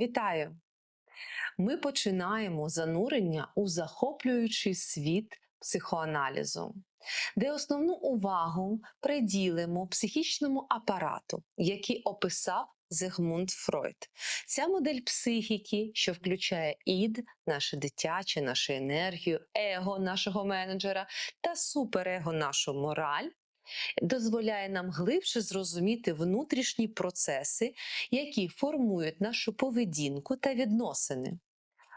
Вітаю! Ми починаємо занурення у захоплюючий світ психоаналізу, де основну увагу приділимо психічному апарату, який описав Зигмунд Фройд. Ця модель психіки, що включає ід, наше дитяче, нашу енергію, его нашого менеджера та суперего нашу мораль. Дозволяє нам глибше зрозуміти внутрішні процеси, які формують нашу поведінку та відносини.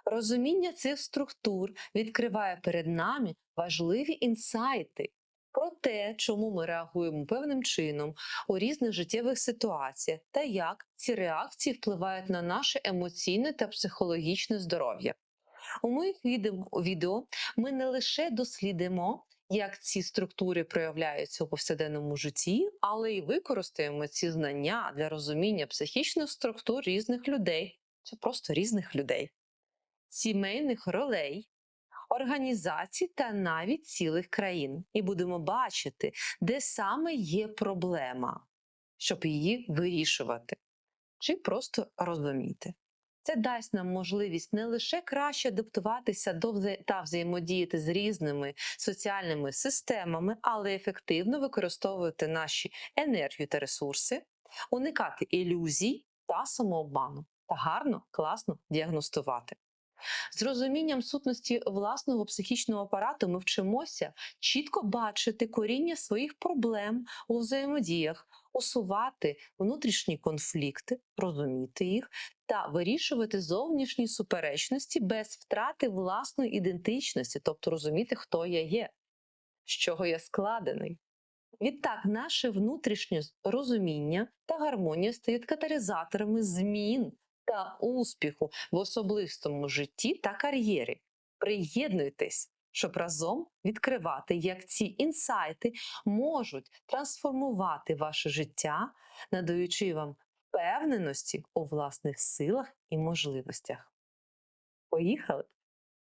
Розуміння цих структур відкриває перед нами важливі інсайти про те, чому ми реагуємо певним чином у різних життєвих ситуаціях та як ці реакції впливають на наше емоційне та психологічне здоров'я. У моїх відео- ми не лише дослідимо, як ці структури проявляються у повсякденному житті, але й використаємо ці знання для розуміння психічних структур різних людей, чи просто різних людей, сімейних ролей, організацій та навіть цілих країн. І будемо бачити, де саме є проблема, щоб її вирішувати, чи просто розуміти. Це дасть нам можливість не лише краще адаптуватися до та взаємодіяти з різними соціальними системами, але ефективно використовувати наші енергію та ресурси, уникати ілюзій та самообману та гарно, класно діагностувати. З розумінням сутності власного психічного апарату ми вчимося чітко бачити коріння своїх проблем у взаємодіях, усувати внутрішні конфлікти, розуміти їх та вирішувати зовнішні суперечності без втрати власної ідентичності, тобто розуміти, хто я є, з чого я складений. Відтак, наше внутрішнє розуміння та гармонія стають каталізаторами змін та успіху в особистому житті та кар'єрі. Приєднуйтесь, щоб разом відкривати, як ці інсайти можуть трансформувати ваше життя, надаючи вам впевненості у власних силах і можливостях. Поїхали!